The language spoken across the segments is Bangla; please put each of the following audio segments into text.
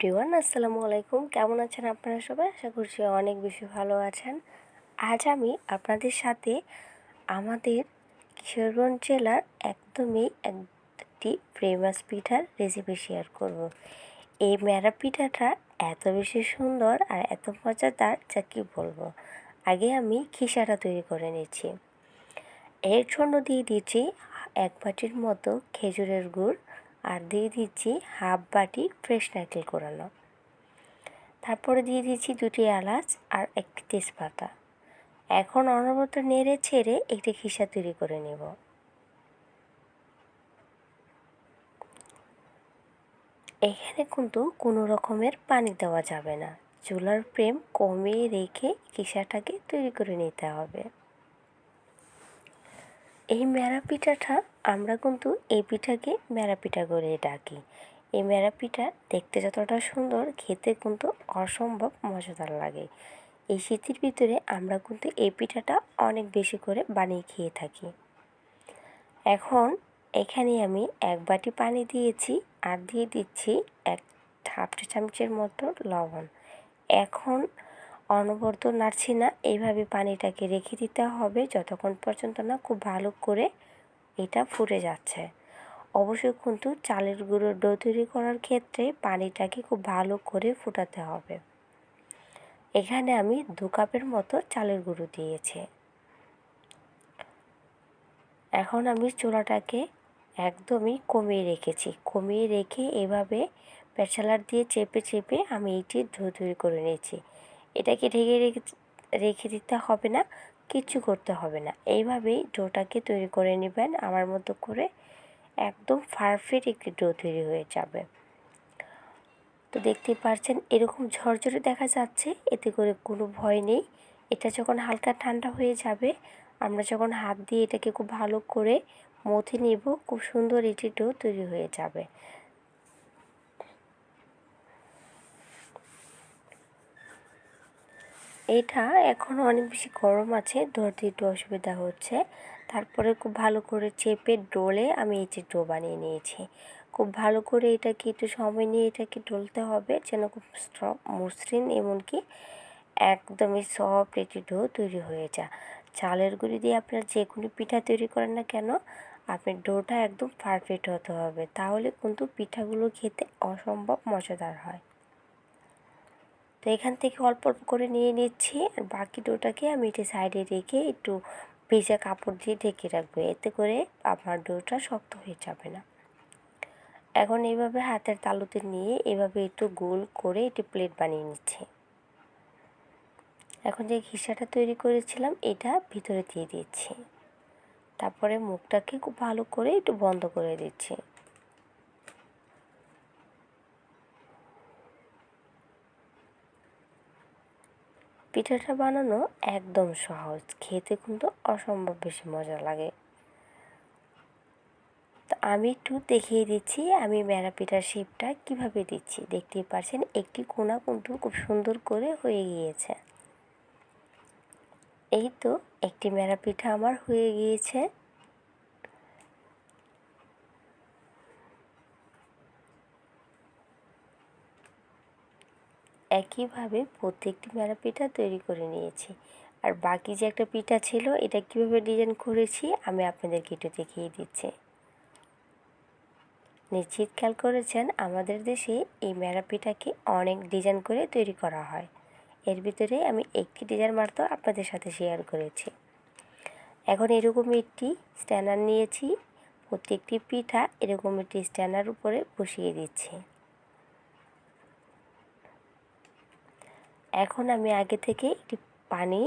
এভরিওয়ান, আসসালামু আলাইকুম। কেমন আছেন আপনারা সবাই? আশা করছি অনেক বেশি ভালো আছেন। আজ আমি আপনাদের সাথে আমাদের কিশোরগঞ্জ জেলার একদমই একটি ফেমাস পিঠার রেসিপি শেয়ার করব। এই ম্যারা পিঠাটা এত বেশি সুন্দর আর এত মজাদার, যা কি বলব? আগে আমি খিসাটা তৈরি করে নিচ্ছি। এর জন্য দিয়ে দিচ্ছি এক বাটির মতো খেজুরের গুড় আর দিয়ে দিচ্ছি হাফ বাটি ফ্রেশ নারকেল কোরানো। তারপরে দিয়ে দিচ্ছি দুটি এলাচ আর একটি তেজপাতা। এখন অনবরত নেড়ে ছেড়ে একটি খিসা তৈরি করে নেব। এখানে কিন্তু কোনো রকমের পানি দেওয়া যাবে না। চুলার প্রেম কমিয়ে রেখে খিসাটাকে তৈরি করে নিতে হবে। এই মেরা পিঠাটা, আমরা কিন্তু এই পিঠাকে মেরা পিঠা করে ডাকি। এই মেরা পিঠা দেখতে যতটা সুন্দর, খেতে কিন্তু অসম্ভব মজাদার লাগে। এই শীতের ভিতরে আমরা কিন্তু এই পিঠাটা অনেক বেশি করে বানিয়ে খেয়ে থাকি। এখন এখানে আমি এক বাটি পানি দিয়েছি আর দিয়ে দিচ্ছি এক হাফ চামচের মতো লবণ। এখন অনবরত নাড়ছি না, এইভাবে পানিটাকে রেখে দিতে হবে যতক্ষণ পর্যন্ত না খুব ভালো করে এটা ফুটে যাচ্ছে। অবশ্যই কিন্তু চালের গুঁড়োর ডো তৈরি করার ক্ষেত্রে পানিটাকে খুব ভালো করে ফুটাতে হবে। এখানে আমি দু কাপের মতো চালের গুঁড়ো দিয়েছি। এখন আমি চুলাটাকে একদমই কমিয়ে রেখেছি। কমিয়ে রেখে এভাবে পেছালার দিয়ে চেপে চেপে আমি এইটি ডো তৈরি করে নিয়েছি। এটাকে ঢেকে রেখে রেখে দিতে হবে না কিচ্ছু করতে হবে না। এইভাবেই ডোটাকে তৈরি করে নেবেন। আমার মতো করে একদম পারফেক্ট একটি ডো তৈরি হয়ে যাবে। তো দেখতেই পারছেন, এরকম ঝরঝরে দেখা যাচ্ছে, এতে করে কোনো ভয় নেই। এটা যখন হালকা ঠান্ডা হয়ে যাবে, আমরা যখন হাত দিয়ে এটাকে খুব ভালো করে মথে নেব, খুব সুন্দর এটি ডো তৈরি হয়ে যাবে। এটা এখনও অনেক বেশি গরম আছে, ধরতে একটু অসুবিধা হচ্ছে। তারপরে খুব ভালো করে চেপে ডোলে আমি এই যে ডো বানিয়ে নিয়েছি। খুব ভালো করে এটাকে একটু সময় নিয়ে এটাকে ডলতে হবে যেন খুব মসৃণ এমনকি একদমই সফট এটি ডো তৈরি হয়ে যায়। চালের গুঁড়ি দিয়ে আপনার যে কোনো পিঠা তৈরি করেন না কেন, আপনার ডোটা একদম পারফেক্ট হতে হবে। তাহলে কিন্তু পিঠাগুলো খেতে অসম্ভব মজাদার হয়। তো এখান থেকে অল্প অল্প করে নিয়ে নিচ্ছি আর বাকি ডোটাকে আমি এটি সাইডে রেখে একটু ভেজা কাপড় দিয়ে ঢেকে রাখব। এতে করে আমার ডোটা শক্ত হয়ে যাবে না। এখন এইভাবে হাতের তালুতে নিয়ে এভাবে একটু গোল করে একটি প্লেট বানিয়ে নিচ্ছি। এখন যে ঘিসাটা তৈরি করেছিলাম, এটা ভিতরে দিয়ে দিচ্ছি। তারপরে মুখটাকে খুব ভালো করে একটু বন্ধ করে দিচ্ছি। পিঠাটা বানানো একদম সহজ। খেতে কিন্তু অসম্ভব বেশি মজা লাগে। তো আমি একটু দেখিয়ে দিচ্ছি, আমি মেরা পিঠার শেপটা কীভাবে দিচ্ছি। দেখতেই পাচ্ছেন, একটি কোনা কিন্তু খুব সুন্দর করে হয়ে গিয়েছে। এই তো একটি মেরা পিঠা আমার হয়ে গিয়েছে। একইভাবে প্রত্যেকটি মেরা পিঠা তৈরি করে নিয়েছি। আর বাকি যে একটা পিঠা ছিল, এটা কীভাবে ডিজাইন করেছি, আমি আপনাদেরকে একটু দেখিয়ে দিচ্ছি। নিশ্চিত খেয়াল করেছেন, আমাদের দেশে এই মেরা পিঠাকে অনেক ডিজাইন করে তৈরি করা হয়। এর ভিতরে আমি একটি ডিজাইন মাত্র আপনাদের সাথে শেয়ার করেছি। এখন এরকম একটি স্ট্যান্ডার নিয়েছি, প্রত্যেকটি পিঠা এরকম একটি স্ট্যান্ডার উপরে বসিয়ে দিচ্ছি। এখন আমি আগে থেকে একটি পানি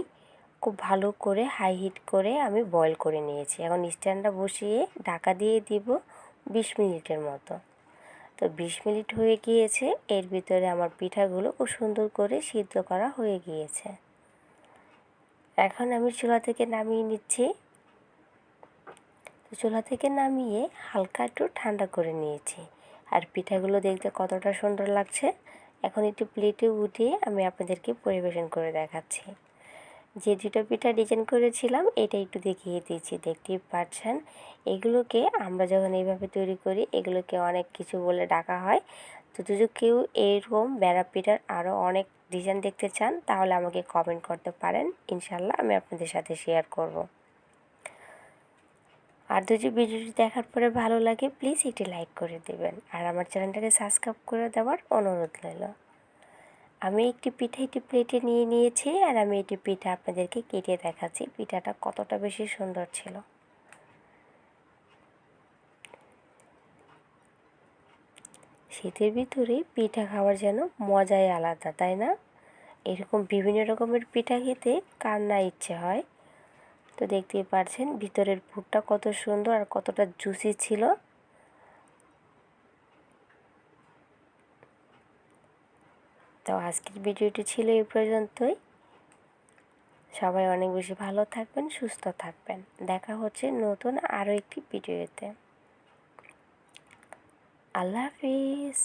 খুব ভালো করে হাই হিট করে আমি বয়ল করে নিয়েছি। এখন স্ট্যান্ডটা বসিয়ে ঢাকা দিয়ে দিব বিশ মিনিটের মতো। তো বিশ মিনিট হয়ে গিয়েছে, এর ভিতরে আমার পিঠাগুলো খুব সুন্দর করে সিদ্ধ করা হয়ে গিয়েছে। এখন আমি চুলা থেকে নামিয়ে নিচ্ছি। চুলা থেকে নামিয়ে হালকা একটু ঠান্ডা করে নিয়েছি। আর পিঠাগুলো দেখতে কতটা সুন্দর লাগছে এখন একটু প্লেটে উঠিয়ে আমি আপনাদেরকে পরিবেশন করে দেখাচ্ছি। যে দুটো পিঠা ডিজাইন করেছিলাম, এটা একটু দেখিয়ে দিয়েছি দেখতেই পাচ্ছেন, এগুলোকে আমরা যখন এইভাবে তৈরি করি, এগুলোকে অনেক কিছু বলে ডাকা হয়। তো যদি কেউ এইরকম বেড়া পিঠার আরও অনেক ডিজাইন দেখতে চান, তাহলে আমাকে কমেন্ট করতে পারেন। ইনশাল্লাহ আমি আপনাদের সাথে শেয়ার করব। আর যদি ভিডিওটি দেখার পরে ভালো লাগে প্লিজ এটি লাইক করে দেবেন। আর আমার চ্যানেলটাকে সাবস্ক্রাইব করে দেওয়ার অনুরোধ রইল। আমি একটি পিঠা, একটি প্লেটে নিয়ে নিয়েছি, আর আমি এটি পিঠা আপনাদেরকে কেটে দেখাচ্ছি। পিঠাটা কতটা বেশি সুন্দর ছিল। শীতের ভিতরে পিঠা খাওয়ার যেন মজাই আলাদা, তাই না? এরকম বিভিন্ন রকমের পিঠা খেতে কার না ইচ্ছে হয় তো দেখতেই পারছেন ভিতরের পুরটা কত সুন্দর আর কতটা জুসি ছিল। তো আজকের ভিডিওটি ছিল এই পর্যন্তই। সবাই অনেক বেশি ভালো থাকবেন, সুস্থ থাকবেন। দেখা হচ্ছে নতুন আরও একটি ভিডিওতে। আল্লাহ হাফিজ।